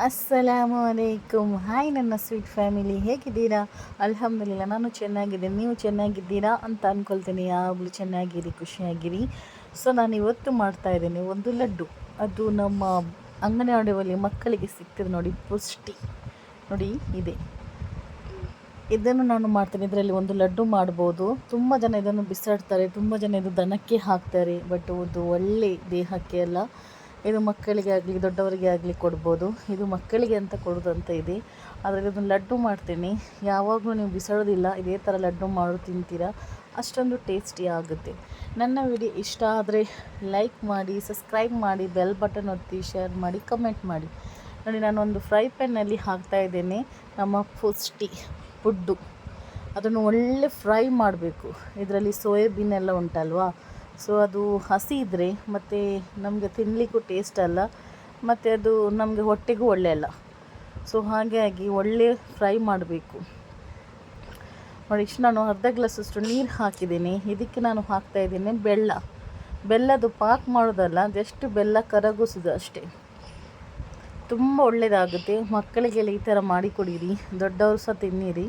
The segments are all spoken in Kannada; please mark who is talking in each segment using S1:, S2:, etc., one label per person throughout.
S1: ಅಸ್ಸಲಾಮು ಅಲೈಕುಮ್ ಹಾಯ್ ನನ್ನ ಸ್ವೀಟ್ ಫ್ಯಾಮಿಲಿ ಹೇಗಿದ್ದೀರಾ? ಅಲ್ಹಮ್ದುಲಿಲ್ಲ, ನಾನು ಚೆನ್ನಾಗಿದ್ದೀನಿ. ನೀವು ಚೆನ್ನಾಗಿದ್ದೀರಾ ಅಂತ ಅಂದ್ಕೊಳ್ತೀನಿ ಯಾವಾಗಲೂ ಚೆನ್ನಾಗಿರಿ, ಖುಷಿಯಾಗಿರಿ. ಸೊ ನಾನು ಇವತ್ತು ಮಾಡ್ತಾ ಇದ್ದೀನಿ ಒಂದು ಲಡ್ಡು. ಅದು ನಮ್ಮ ಅಂಗನವಾಡಿಯಲ್ಲಿ ಮಕ್ಕಳಿಗೆ ಸಿಗ್ತದೆ ನೋಡಿ, ಪುಷ್ಟಿ. ನೋಡಿ, ಇದೆ. ಇದನ್ನು ನಾನು ಮಾಡ್ತೀನಿ. ಇದರಲ್ಲಿ ಒಂದು ಲಡ್ಡು ಮಾಡ್ಬೋದು. ತುಂಬ ಜನ ಇದನ್ನು ಬಿಸಾಡ್ತಾರೆ. ತುಂಬ ಜನ ಇದು ದನಕ್ಕೆ ಹಾಕ್ತಾರೆ. ಬಟ್ ಒಂದು ಒಳ್ಳೆ ದೇಹಕ್ಕೆ ಎಲ್ಲ ಇದು ಮಕ್ಕಳಿಗೆ ಆಗಲಿ, ದೊಡ್ಡವರಿಗೆ ಆಗಲಿ ಕೊಡ್ಬೋದು. ಇದು ಮಕ್ಕಳಿಗೆ ಅಂತ ಕೊಡೋದಂತ ಇದೆ. ಅದರಲ್ಲಿ ಇದನ್ನು ಲಡ್ಡು ಮಾಡ್ತೀನಿ. ಯಾವಾಗಲೂ ನೀವು ಬಿಸಾಡೋದಿಲ್ಲ, ಇದೇ ಥರ ಲಡ್ಡು ಮಾಡು, ತಿಂತೀರಾ? ಅಷ್ಟೊಂದು ಟೇಸ್ಟಿ ಆಗುತ್ತೆ. ನನ್ನ ವಿಡಿಯೋ ಇಷ್ಟ ಆದರೆ ಲೈಕ್ ಮಾಡಿ, ಸಬ್ಸ್ಕ್ರೈಬ್ ಮಾಡಿ, ಬೆಲ್ ಬಟನ್ ಒತ್ತಿ, ಶೇರ್ ಮಾಡಿ, ಕಮೆಂಟ್ ಮಾಡಿ. ನೋಡಿ, ನಾನೊಂದು ಫ್ರೈ ಪ್ಯಾನಲ್ಲಿ ಹಾಕ್ತಾ ಇದ್ದೇನೆ. ನಮ್ಮ ಪುಷ್ಟಿ ಫುಡ್ಡು ಅದನ್ನು ಒಳ್ಳೆ ಫ್ರೈ ಮಾಡಬೇಕು. ಇದರಲ್ಲಿ ಸೋಯಾಬೀನ್ ಎಲ್ಲ ಉಂಟಲ್ವಾ? ಸೊ ಅದು ಹಸಿ ಇದ್ದರೆ ಮತ್ತು ನಮಗೆ ತಿನ್ನಲಿಕ್ಕೂ ಟೇಸ್ಟ್ ಅಲ್ಲ, ಮತ್ತು ಅದು ನಮಗೆ ಹೊಟ್ಟೆಗೂ ಒಳ್ಳೆ ಅಲ್ಲ. ಸೊ ಹಾಗಾಗಿ ಒಳ್ಳೆ ಫ್ರೈ ಮಾಡಬೇಕು. ನೋಡಿ, ಇಷ್ಟು ನಾನು ಅರ್ಧ ಗ್ಲಾಸಷ್ಟು ನೀರು ಹಾಕಿದ್ದೀನಿ. ಇದಕ್ಕೆ ನಾನು ಹಾಕ್ತಾ ಇದ್ದೀನಿ ಬೆಲ್ಲ. ಬೆಲ್ಲದು ಪಾಕ್ ಮಾಡೋದಲ್ಲ, ಜಸ್ಟ್ ಬೆಲ್ಲ ಕರಗಿಸೋದು ಅಷ್ಟೇ. ತುಂಬ ಒಳ್ಳೆಯದಾಗುತ್ತೆ ಮಕ್ಕಳಿಗೆಲ್ಲ ಈ ಥರ ಮಾಡಿ ಕೊಡಿರಿ. ದೊಡ್ಡವರು ಸಹ ತಿನ್ನಿರಿ.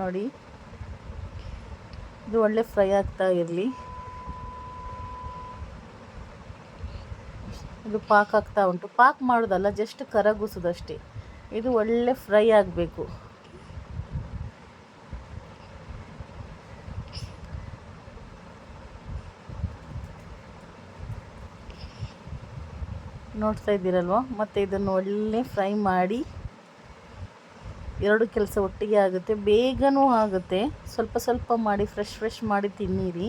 S1: ನೋಡಿ. ಇದು ಒಳ್ಳೆ ಫ್ರೈ ಆಗ್ತಾ ಇರಲಿ. ಇದು ಪಾಕ್ ಆಗ್ತಾ ಉಂಟು. ಪಾಕ್ ಮಾಡೋದಲ್ಲ ಜಸ್ಟ್ ಕರಗುಸೋದಷ್ಟೇ. ಇದು ಒಳ್ಳೆ ಫ್ರೈ ಆಗಬೇಕು. ನೋಡ್ತಾ ಇದ್ದೀರಲ್ವ? ಮತ್ತು ಇದನ್ನು ಒಳ್ಳೆ ಫ್ರೈ ಮಾಡಿ ಎರಡು ಕೆಲಸ ಒಟ್ಟಿಗೆ ಆಗುತ್ತೆ. ಬೇಗನೂ ಆಗುತ್ತೆ. ಸ್ವಲ್ಪ ಸ್ವಲ್ಪ ಮಾಡಿ ಫ್ರೆಶ್ ಫ್ರೆಶ್ ಮಾಡಿ ತಿನ್ನಿರಿ.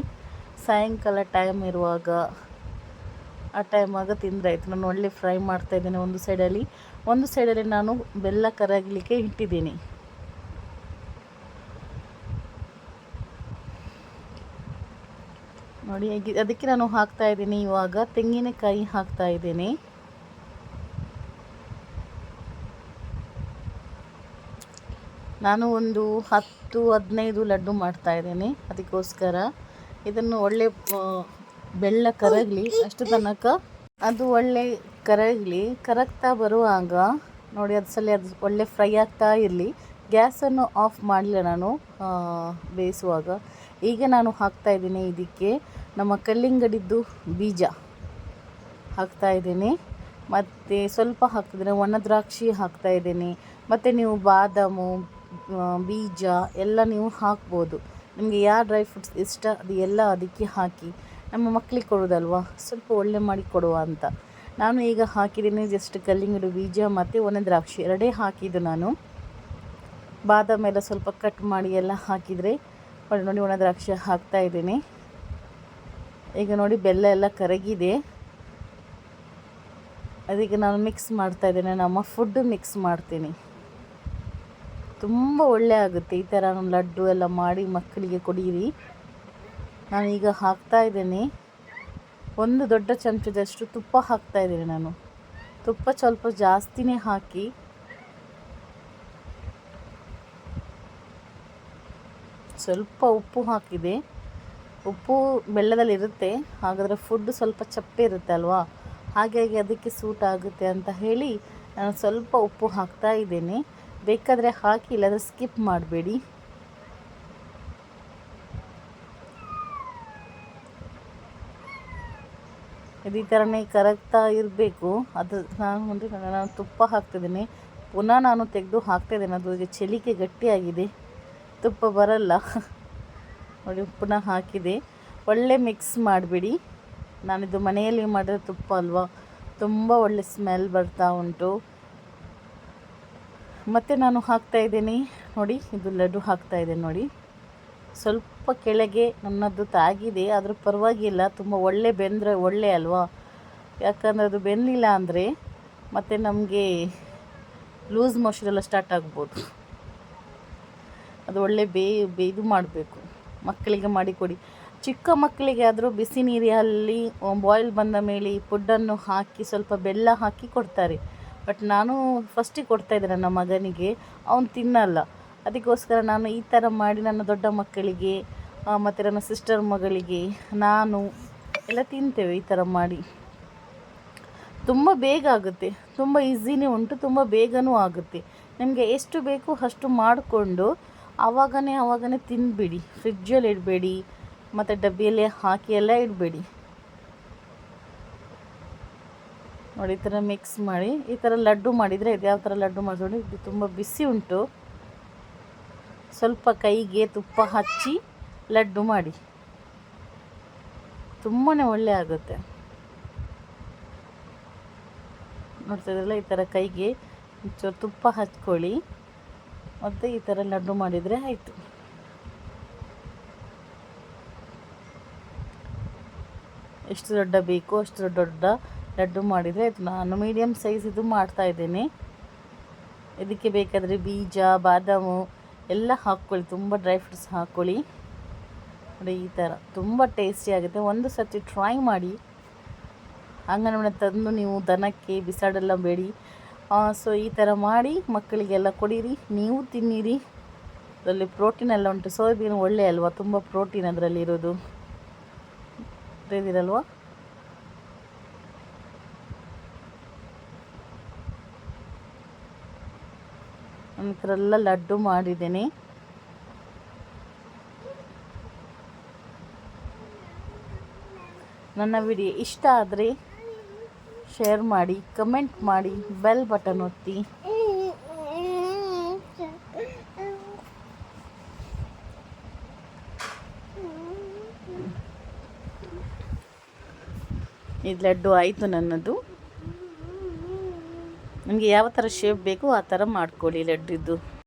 S1: ಸಾಯಂಕಾಲ ಟೈಮ್ ಇರುವಾಗ ಆ ಟೈಮಾಗ ತಿಂದ್ರಾಯ್ತು ನಾನು ಒಳ್ಳೆ ಫ್ರೈ ಮಾಡ್ತಾ ಇದ್ದೇನೆ ಒಂದು ಸೈಡಲ್ಲಿ ಒಂದು ಸೈಡಲ್ಲಿ ನಾನು ಬೆಲ್ಲ ಕರಗಲಿಕ್ಕೆ ಇಟ್ಟಿದ್ದೀನಿ. ನೋಡಿ ಅದಕ್ಕೆ ನಾನು ಹಾಕ್ತಾ ಇದ್ದೀನಿ ಇವಾಗ ತೆಂಗಿನಕಾಯಿ ಹಾಕ್ತಾ ಇದ್ದೀನಿ. ನಾನು ಒಂದು ಹತ್ತು, ಹದಿನೈದು ಲಡ್ಡು ಮಾಡ್ತಾ ಇದ್ದೀನಿ. ಅದಕ್ಕೋಸ್ಕರ ಇದನ್ನು ಒಳ್ಳೆ ಬೆಲ್ಲ ಕರಗಲಿ, ಅಷ್ಟು ತನಕ. ಅದು ಒಳ್ಳೆ ಕರಗಲಿ, ಕರಗ್ತಾ ಬರುವಾಗ, ನೋಡಿ ಅದು ಸಲ ಅದು ಒಳ್ಳೆ ಫ್ರೈ ಆಗ್ತಾ ಇರಲಿ. ಗ್ಯಾಸನ್ನು ಆಫ್ ಮಾಡಲಿಲ್ಲ ನಾನು ಬೇಯಿಸುವಾಗ. ಈಗ ನಾನು ಹಾಕ್ತಾ ಇದ್ದೀನಿ ಇದಕ್ಕೆ ನಮ್ಮ ಕಲ್ಲಿಂಗಡಿದ್ದು ಬೀಜ. ಹಾಕ್ತಾ ಇದ್ದೀನಿ. ಮತ್ತು ಸ್ವಲ್ಪ ಹಾಕ್ತಿದ್ದೀನಿ ಒಣ ದ್ರಾಕ್ಷಿ ಹಾಕ್ತಾ ಇದ್ದೀನಿ. ಮತ್ತು ನೀವು ಬಾದಾಮು ಬೀಜ ಎಲ್ಲ ನೀವು ಹಾಕ್ಬೋದು. ನಿಮಗೆ ಯಾವ ಡ್ರೈ ಫ್ರೂಟ್ಸ್ ಇಷ್ಟ, ಅದು ಎಲ್ಲ ಅದಕ್ಕೆ ಹಾಕಿ. ನಮ್ಮ ಮಕ್ಕಳಿಗೆ ಕೊಡೋದಲ್ವಾ? ಸ್ವಲ್ಪ ಒಳ್ಳೆ ಮಾಡಿ ಕೊಡುವ ಅಂತ. ನಾನು ಈಗ ಹಾಕಿದ್ದೀನಿ ಜಸ್ಟ್ ಕಲ್ಲಿಂಗಡು ಬೀಜ ಮತ್ತು ಒಣ ದ್ರಾಕ್ಷಿ. ಎರಡೇ ಹಾಕಿದ್ದು ನಾನು. ಬಾದಾಮಿ ಎಲ್ಲ ಸ್ವಲ್ಪ ಕಟ್ ಮಾಡಿ ಎಲ್ಲ ಹಾಕಿದರೆ ನೋಡಿ ಒಣ ದ್ರಾಕ್ಷಿ ಹಾಕ್ತಾ ಇದ್ದೀನಿ. ಈಗ ನೋಡಿ ಬೆಲ್ಲ ಎಲ್ಲ ಕರಗಿದೆ. ಅದಕ್ಕೆ ನಾನು ಮಿಕ್ಸ್ ಮಾಡ್ತಾ ಇದ್ದೇನೆ. ನಮ್ಮ ಫುಡ್ಡು ಮಿಕ್ಸ್ ಮಾಡ್ತೀನಿ. ತುಂಬ ಒಳ್ಳೆ ಆಗುತ್ತೆ ಈ ಥರ ಲಡ್ಡು ಎಲ್ಲ ಮಾಡಿ ಮಕ್ಕಳಿಗೆ ಕೊಡಿರಿ. ನಾನೀಗ ಹಾಕ್ತಾ ಇದ್ದೇನೆ. ಒಂದು ದೊಡ್ಡ ಚಮಚದಷ್ಟು ತುಪ್ಪ ಹಾಕ್ತಾ ಇದ್ದೀನಿ ನಾನು. ತುಪ್ಪ ಸ್ವಲ್ಪ ಜಾಸ್ತಿನೇ ಹಾಕಿ. ಸ್ವಲ್ಪ ಉಪ್ಪು ಹಾಕಿದೆ. ಉಪ್ಪು ಬೆಲ್ಲದಲ್ಲಿ ಇರುತ್ತೆ. ಹಾಗಾದರೆ ಫುಡ್ ಸ್ವಲ್ಪ ಚಪ್ಪೆ ಇರುತ್ತೆ ಅಲ್ವಾ? ಹಾಗಾಗಿ ಅದಕ್ಕೆ ಸೂಟ್ ಆಗುತ್ತೆ ಅಂತ ಹೇಳಿ ನಾನು ಸ್ವಲ್ಪ ಉಪ್ಪು ಹಾಕ್ತಾ ಇದ್ದೇನೆ. ಬೇಕಾದರೆ ಹಾಕಿ, ಇಲ್ಲಾಂದರೆ ಸ್ಕಿಪ್ ಮಾಡಬೇಡಿ. ಇದೇ ಥರನೇ ಕರಗ್ತಾ ಇರಬೇಕು. ಅದು ನಾನು ಅಂದರೆ ನಾನು ತುಪ್ಪ ಹಾಕ್ತಿದ್ದೀನಿ. ಪುನಃ ನಾನು ತೆಗೆದು ಹಾಕ್ತಾಯಿದ್ದೇನೆ ಅದು ಈಗ ಚಳಿಕೆ ಗಟ್ಟಿಯಾಗಿದೆ. ತುಪ್ಪ ಬರಲ್ಲ. ನೋಡಿ ಪುನಃ ಹಾಕಿದೆ. ಒಳ್ಳೆ ಮಿಕ್ಸ್ ಮಾಡಿಬಿಡಿ. ನಾನಿದು ಮನೆಯಲ್ಲಿ ಮಾಡಿರೋ ತುಪ್ಪ ಅಲ್ವಾ? ತುಂಬ ಒಳ್ಳೆ ಸ್ಮೆಲ್ ಬರ್ತಾ ಉಂಟು. ಮತ್ತು ನಾನು ಹಾಕ್ತಾ ಇದ್ದೀನಿ. ನೋಡಿ, ಇದು ಲಡ್ಡು ಹಾಕ್ತಾ ಇದ್ದೀನಿ ನೋಡಿ. ಸ್ವಲ್ಪ ಕೆಳಗೆ ನನ್ನದು ತಾಗಿದೆ, ಆದರೂ ಪರವಾಗಿಲ್ಲ, ತುಂಬ ಒಳ್ಳೆ ಬೆಂದರೆ ಒಳ್ಳೆ ಅಲ್ವಾ? ಯಾಕಂದರೆ ಅದು ಬೆಂದಿಲ್ಲ ಅಂದರೆ ಮತ್ತು ನಮಗೆ ಲೂಸ್ ಮೋಷನ್ ಎಲ್ಲ ಸ್ಟಾರ್ಟ್ ಆಗ್ಬೋದು. ಅದು ಒಳ್ಳೆ ಬೇ ಇದು ಮಾಡಬೇಕು. ಮಕ್ಕಳಿಗೆ ಮಾಡಿಕೊಡಿ. ಚಿಕ್ಕ ಮಕ್ಕಳಿಗೆ ಆದರೂ ಬಿಸಿ ನೀರಲ್ಲಿ ಬಾಯ್ಲ್ ಬಂದ ಮೇಲೆ ಈ ಫುಡ್ಡನ್ನು ಹಾಕಿ ಸ್ವಲ್ಪ ಬೆಲ್ಲ ಹಾಕಿ ಕೊಡ್ತಾರೆ. ಬಟ್ ನಾನು ಫಸ್ಟಿಗೆ ಕೊಡ್ತಾಯಿದ್ದೆ ನನ್ನ ಮಗನಿಗೆ. ಅವನು ತಿನ್ನಲ್ಲ. ಅದಕ್ಕೋಸ್ಕರ ನಾನು ಈ ಥರ ಮಾಡಿ ನನ್ನ ದೊಡ್ಡ ಮಕ್ಕಳಿಗೆ ಮತ್ತು ನನ್ನ ಸಿಸ್ಟರ್ ಮಗಳಿಗೆ ನಾನು ಎಲ್ಲ ತಿಂತೇವೆ ಈ ಥರ ಮಾಡಿ. ತುಂಬ ಬೇಗ ಆಗುತ್ತೆ. ತುಂಬ ಈಸಿನೇ ಉಂಟು, ತುಂಬ ಬೇಗನೂ ಆಗುತ್ತೆ. ನಿಮಗೆ ಎಷ್ಟು ಬೇಕು ಅಷ್ಟು ಮಾಡಿಕೊಂಡು ಆವಾಗನೇ ಆವಾಗನೇ ತಿನ್ಬಿಡಿ. ಫ್ರಿಜ್ಜಲ್ಲಿ ಇಡಬೇಡಿ, ಮತ್ತು ಡಬ್ಬಿಯಲ್ಲೇ ಹಾಕಿ ಎಲ್ಲ ಇಡಬೇಡಿ. ನೋಡಿ, ಈ ಥರ ಮಿಕ್ಸ್ ಮಾಡಿ, ಈ ಥರ ಲಡ್ಡು ಮಾಡಿದರೆ ಇದು ಯಾವ ಥರ ಲಡ್ಡು ಮಾಡಿಸೋಣ ಇದು ತುಂಬ ಬಿಸಿ ಉಂಟು. ಸ್ವಲ್ಪ ಕೈಗೆ ತುಪ್ಪ ಹಚ್ಚಿ ಲಡ್ಡು ಮಾಡಿ. ತುಂಬಾ ಒಳ್ಳೆ ಆಗುತ್ತೆ. ನೋಡ್ತಾ ಇದ್ರಲ್ಲ, ಈ ಥರ ಕೈಗೆ ಒಂಚೂರು ತುಪ್ಪ ಹಚ್ಕೊಳ್ಳಿ. ಮತ್ತು ಈ ಥರ ಲಡ್ಡು ಮಾಡಿದರೆ ಆಯಿತು. ಎಷ್ಟು ದೊಡ್ಡ ಬೇಕು, ಅಷ್ಟು ದೊಡ್ಡ ದೊಡ್ಡ ಲಡ್ಡು ಮಾಡಿದರೆ ನಾನು ಮೀಡಿಯಮ್ ಸೈಜ್ ಇದು ಮಾಡ್ತಾ ಇದ್ದೇನೆ. ಇದಕ್ಕೆ ಬೇಕಾದರೆ ಬೀಜ, ಬಾದಾಮು ಎಲ್ಲ ಹಾಕ್ಕೊಳ್ಳಿ. ತುಂಬ ಡ್ರೈ ಫ್ರೂಟ್ಸ್ ಹಾಕ್ಕೊಳ್ಳಿ. ನೋಡಿ, ಈ ಥರ ತುಂಬ ಟೇಸ್ಟಿ ಆಗುತ್ತೆ. ಒಂದು ಸರ್ತಿ ಟ್ರೈ ಮಾಡಿ. ಅಂಗನವಾಡಿ ತಂದು ನೀವು ದನಕ್ಕೆ ಬಿಸಾಡೆಲ್ಲ ಬೇಡಿ. ಸೊ ಈ ಥರ ಮಾಡಿ ಮಕ್ಕಳಿಗೆಲ್ಲ ಕೊಡಿರಿ. ನೀವು ತಿನ್ನಿರಿ. ಅದರಲ್ಲಿ ಪ್ರೋಟೀನ್ ಎಲ್ಲ ಉಂಟು. ಸೋಯಾಬೀನ್ ಒಳ್ಳೆ ಅಲ್ವಾ? ತುಂಬ ಪ್ರೋಟೀನ್ ಅದರಲ್ಲಿ ಇರೋದು. ನಾನು ಎಲ್ಲ ಲಡ್ಡು ಮಾಡಿದ್ದೀನಿ. ನನ್ನ ವಿಡಿಯೋ ಇಷ್ಟ ಆದರೆ ಶೇರ್ ಮಾಡಿ, ಕಮೆಂಟ್ ಮಾಡಿ, ಬೆಲ್ ಬಟನ್ ಒತ್ತಿ. ಇದು ಲಡ್ಡು ಆಯಿತು ನನ್ನದು. ನನಗೆ ಯಾವ ಥರ ಶೇಪ್ ಬೇಕು ಆ ಥರ ಮಾಡ್ಕೊಳ್ಳಿ ಲಡ್ಡಿದ್ದು.